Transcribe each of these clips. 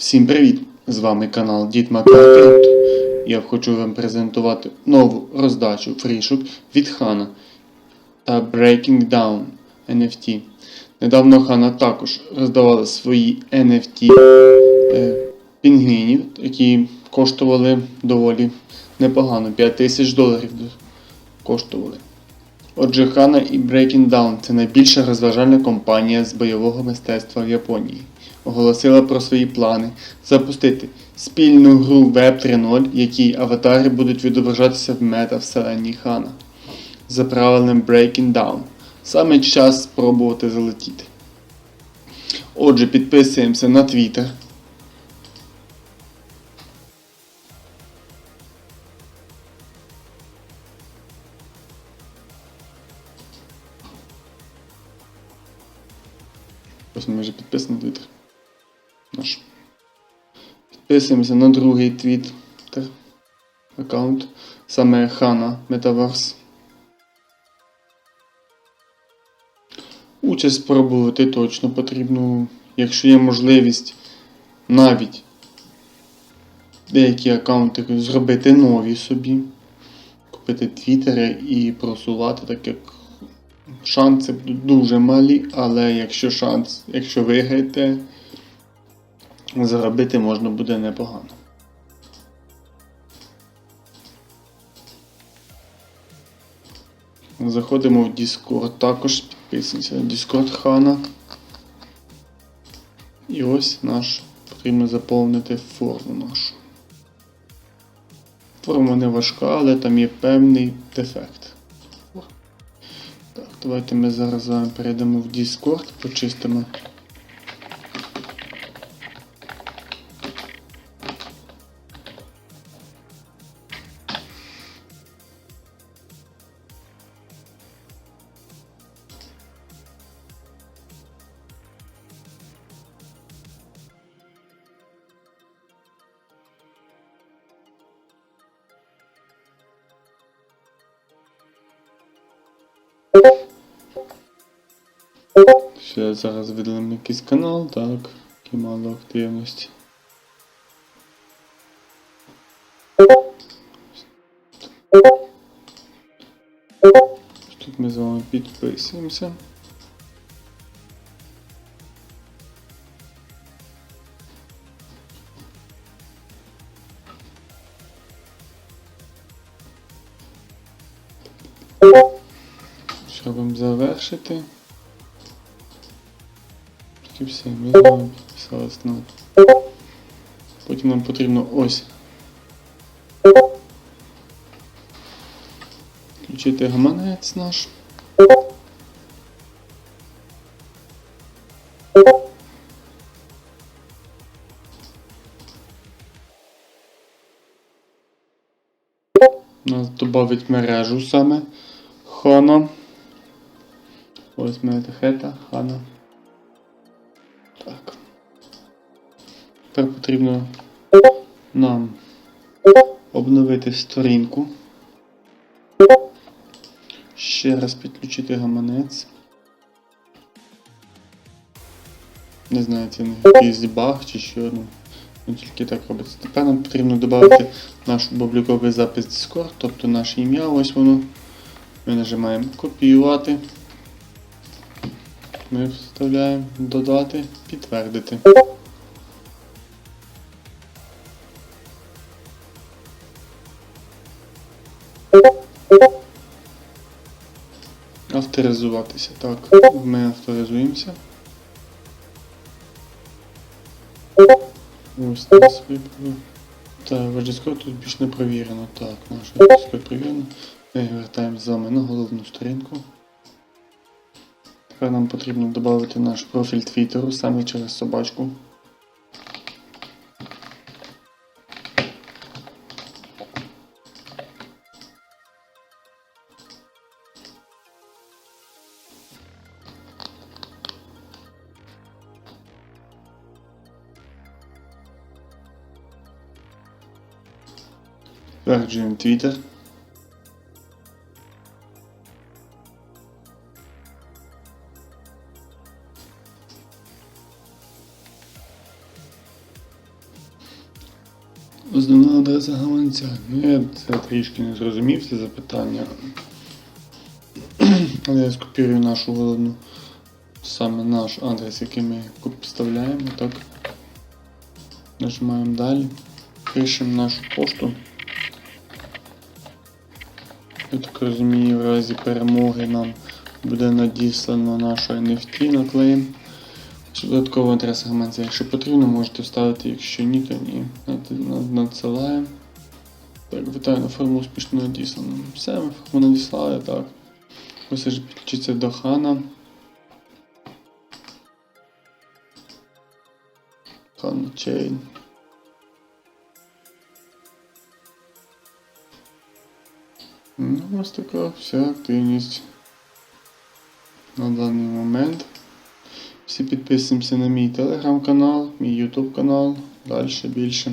Всім привіт! З вами канал Дід Макар Я хочу вам презентувати нову роздачу фрішок від Хана та Breaking Down NFT. Недавно Хана також роздавала свої NFT е, пінгвінів, які коштували доволі непогано. 5 тисяч доларів коштували. Отже, Хана і Breaking Down це найбільша розважальна компанія з бойового мистецтва в Японії. Оголосила про свої плани запустити спільну гру Web 3.0, якій аватари будуть відображатися в мета-вселенні Хана. За правилами Breaking Down. Саме час спробувати залетіти. Отже, підписуємося на Twitter. Ось ми вже підписані на Twitter. Наш. Підписуємося на другий Twitter аккаунт. Саме Хана Metaverse. Участь спробувати точно потрібно, якщо є можливість навіть деякі аккаунти зробити нові собі, купити твіттери і просувати, так як шанси будуть дуже малі, але якщо шанс, якщо виграєте, заробити можна буде непогано. Заходимо в Discord, також підписуємося на Discord Хана. І ось наш потрібно заповнити форму нашу. Форма не важка, але там є певний дефект. Так, давайте ми зараз з вами перейдемо в Discord, почистимо. Ще зараз видалимо якийсь канал, так, який мало активності. Тут ми з вами підписуємося. Щоб вам завершити. І все, ми з вами підписалися на. Потім нам потрібно ось. Включити гаманець наш. Нас додавить мережу саме Хана. Ось метахета, Хана. Так. Тепер потрібно нам обновити сторінку. Ще раз підключити гаманець. Не знаю, це не якийсь баг чи що, ну, ну тільки так робиться. Тепер нам потрібно додати наш публіковий запис Discord, тобто наше ім'я, ось воно. Ми нажимаємо копіювати. Ми вставляємо додати, підтвердити. Авторизуватися. Так, ми авторизуємося. Ось нас вибрали. Так, Discord тут більш не провірено. Так, наш Discord провірено. Ми вертаємо з вами на головну сторінку. Тепер нам потрібно додати наш профіль Твіттеру саме через собачку. Підтверджуємо Твіттер. Основна адреса гаманця. Ну, я це трішки не зрозумів, це запитання. Але я скопірую нашу головну, саме наш адрес, який ми вставляємо, так. Нажимаємо далі. Пишемо нашу пошту. Я так розумію, в разі перемоги нам буде надіслано нашу NFT на клейм. Додаткова адреса гаманця. Якщо потрібно, можете вставити, якщо ні, то ні. Над- над- Надсилаємо. Так, вітаю на форму успішно надіслано. Все, форму надіслали, так. Ось вже підключиться до хана. Хан чейн. Ну, ось така вся активність на даний момент. Всі підписуємося на мій телеграм-канал, мій ютуб канал, далі більше.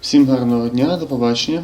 Всім гарного дня, до побачення.